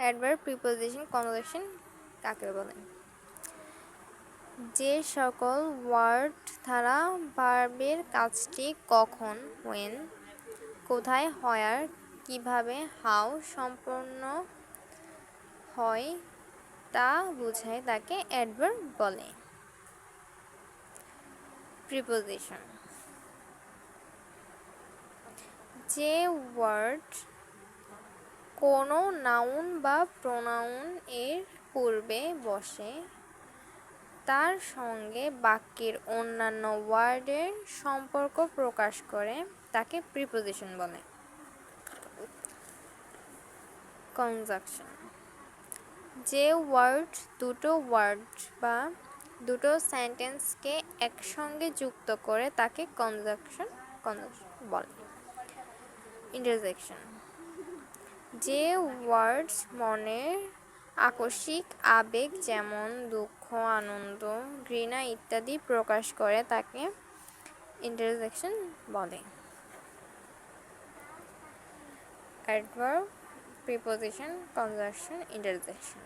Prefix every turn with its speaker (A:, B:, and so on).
A: Adverb preposition conjunction কাকে বলে? যে সকল ওয়ার্ড দ্বারা ভার্বের কাজটি কখন ওয়েন কোথায় হয়ার কীভাবে হাউ সম্পন্ন হয় তা বোঝায় তাকে অ্যাডভার্ব বলে। প্রিপোজিশন। যে ওয়ার্ড কোনো নাউন বা প্রোনাউন এর পূর্বে বসে। তার সঙ্গে বাক্যের অন্যান্য ওয়ার্ডের সম্পর্ক প্রকাশ করে, তাকে প্রিপোজিশন বলে। কনজাকশন যে ওয়ার্ড, দুটো ওয়ার্ড বা দুটো সেন্টেন্সকে একসঙ্গে যুক্ত করে তাকে কনজাকশন কনজাকশন বলে। ইন্টারজেকশন যে ওয়ার্ডস মনের আকস্মিক আবেগ যেমন দুঃখ, আনন্দ, ঘৃণা ইত্যাদি প্রকাশ করে, তাকে ইন্টারজেকশন বলে। Adverb preposition conjunction interjection